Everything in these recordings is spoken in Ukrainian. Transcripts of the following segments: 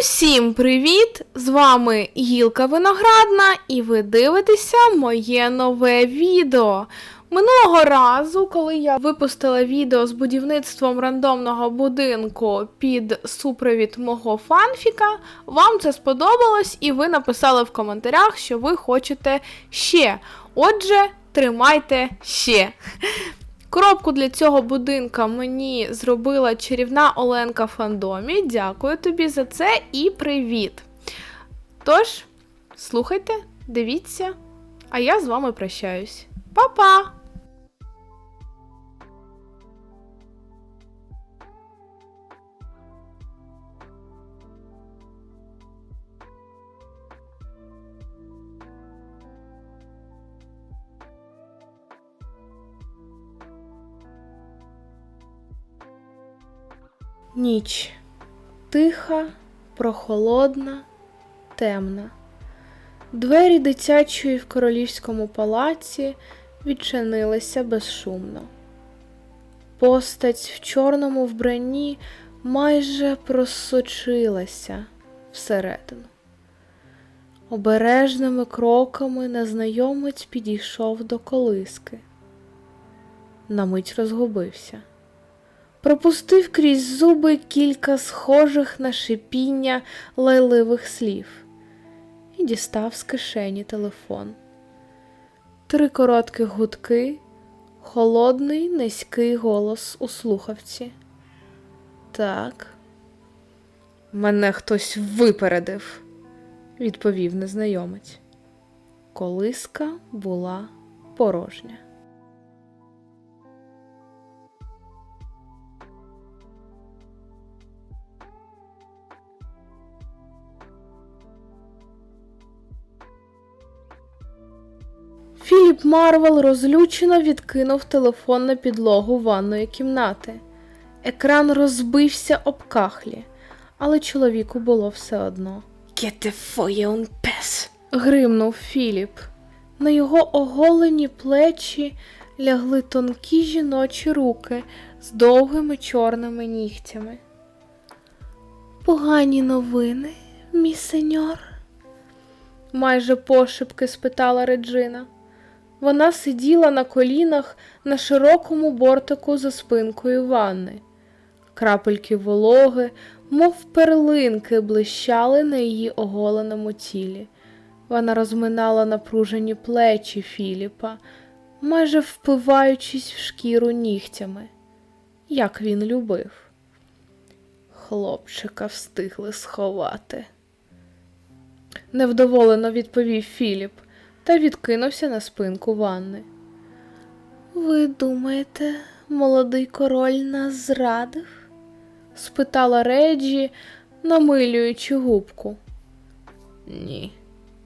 Усім привіт! З вами Гілка Виноградна, і ви дивитеся моє нове відео. Минулого разу, коли я випустила відео з будівництвом рандомного будинку під супровід мого фанфіка, вам це сподобалось, і ви написали в коментарях, що ви хочете ще. Отже, тримайте ще. Коробку для цього будинка мені зробила чарівна Оленка Фандомі. Дякую тобі за це і привіт. Тож, слухайте, дивіться, а я з вами прощаюсь. Па-па! Ніч тиха, прохолодна, темна. Двері дитячої в королівському палаці відчинилися безшумно. Постать в чорному вбранні майже просочилася всередину. Обережними кроками незнайомець підійшов до колиски. На мить розгубився пропустив крізь зуби кілька схожих на шипіння лайливих слів і дістав з кишені телефон. Три коротких гудки, холодний низький голос у слухавці. Так, мене хтось випередив, відповів незнайомець. Колиска була порожня. Філіп Марвел розлючено відкинув телефон на підлогу ванної кімнати. Екран розбився об кахлі, але чоловіку було все одно. Get the phone pass. Гримнув Філіп. На його оголені плечі лягли тонкі жіночі руки з довгими чорними нігтями. Погані новини, мій сеньор? майже пошепки спитала Реджина. Вона сиділа на колінах на широкому бортику за спинкою ванни. Крапельки вологи, мов перлинки, блищали на її оголеному тілі. Вона розминала напружені плечі Філіпа, майже впиваючись в шкіру нігтями, як він любив. Хлопчика встигли сховати. Невдоволено відповів Філіп та відкинувся на спинку ванни. Ви думаєте, молодий король нас зрадив? спитала Реджі, намилюючи губку. Ні,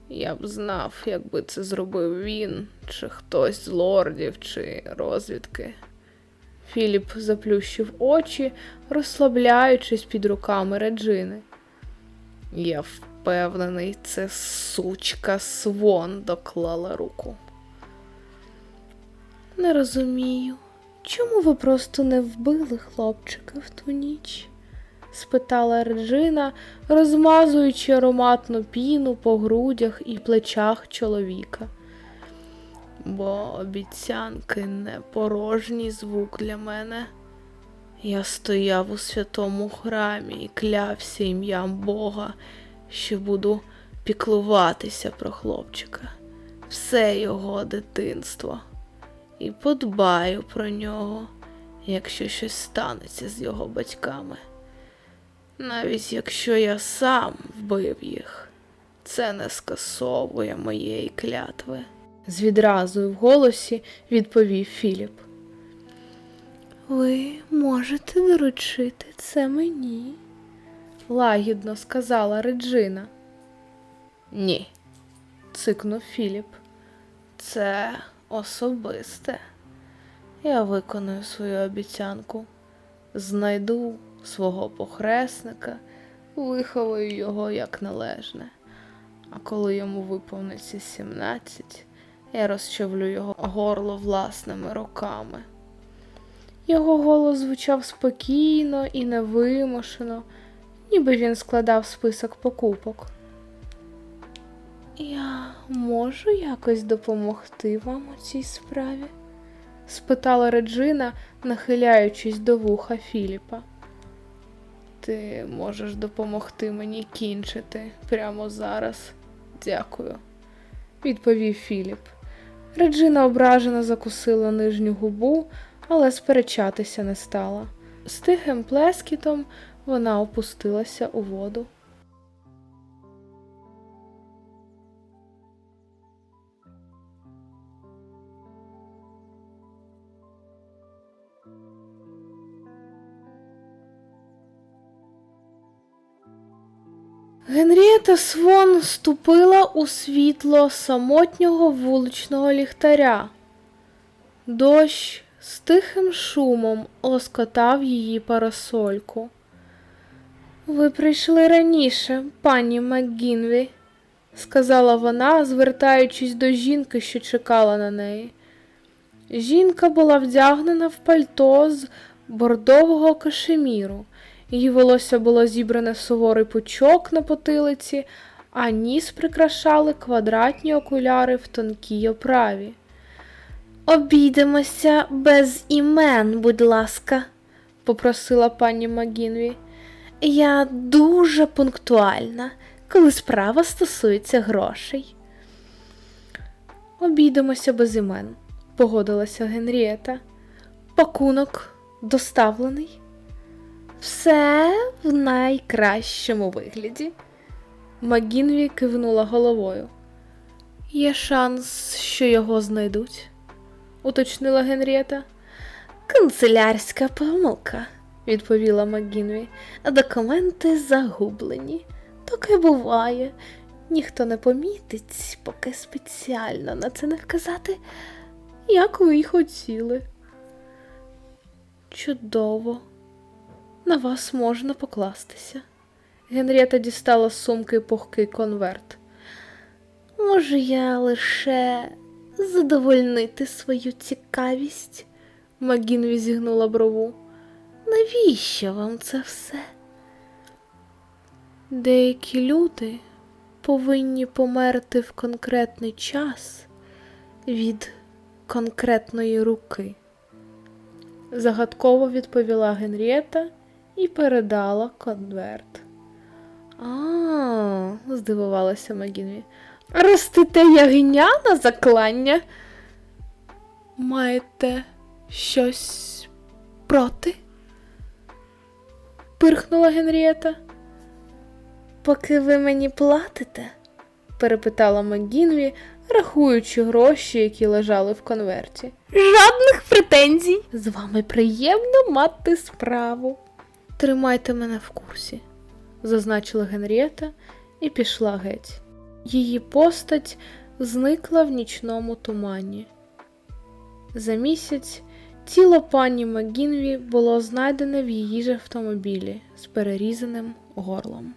я б знав, якби це зробив він, чи хтось з лордів, чи розвідки. Філіп заплющив очі, розслабляючись під руками Реджини. Я впевнений, це сучка свон доклала руку. Не розумію, чому ви просто не вбили хлопчика в ту ніч? спитала Реджина, розмазуючи ароматну піну по грудях і плечах чоловіка. Бо обіцянки не порожній звук для мене. Я стояв у святому храмі і клявся ім'ям Бога, що буду піклуватися про хлопчика, все його дитинство, і подбаю про нього, якщо щось станеться з його батьками. Навіть якщо я сам вбив їх, це не скасовує моєї клятви. З відразою в голосі відповів Філіп. Ви можете доручити це мені? Лагідно сказала Реджина. Ні, цикнув Філіп. Це особисте. Я виконую свою обіцянку. Знайду свого похресника, виховаю його як належне. А коли йому виповниться сімнадцять, я розчавлю його горло власними руками. Його голос звучав спокійно і невимушено, ніби він складав список покупок. Я можу якось допомогти вам у цій справі? спитала Реджина, нахиляючись до вуха Філіпа. Ти можеш допомогти мені кінчити прямо зараз. Дякую, відповів Філіп. Реджина ображено закусила нижню губу, але сперечатися не стала. З тихим плескітом вона опустилася у воду. Генрієта Свон ступила у світло самотнього вуличного ліхтаря. Дощ з тихим шумом лоскотав її парасольку. Ви прийшли раніше, пані МакГінві, сказала вона, звертаючись до жінки, що чекала на неї. Жінка була вдягнена в пальто з бордового кашеміру. Її волосся було зібране суворий пучок на потилиці, а ніс прикрашали квадратні окуляри в тонкій оправі. Обійдемося без імен, будь ласка, попросила пані Магінві. Я дуже пунктуальна, коли справа стосується грошей. Обійдемося без імен, погодилася Генрієта. Пакунок доставлений. Все в найкращому вигляді. Магінві кивнула головою. Є шанс, що його знайдуть, уточнила Генрієта. Канцелярська помилка, відповіла Магінві. Документи загублені. Таке буває. Ніхто не помітить, поки спеціально на це не вказати, як ви й хотіли. Чудово. На вас можна покластися. Генрієта дістала з сумки пухкий конверт. Можу я лише задовольнити свою цікавість? Магін зігнула брову. Навіщо вам це все? Деякі люди повинні померти в конкретний час від конкретної руки. Загадково відповіла Генрієта і передала конверт. А, здивувалася Магінві. Ростите ягня на заклання? Маєте щось проти? Пирхнула Генрієта. Поки ви мені платите? перепитала Магінві, рахуючи гроші, які лежали в конверті. Жодних претензій. З вами приємно мати справу. Тримайте мене в курсі, зазначила Генрієта і пішла геть. Її постать зникла в нічному тумані. За місяць тіло пані Магінві було знайдене в її ж автомобілі з перерізаним горлом.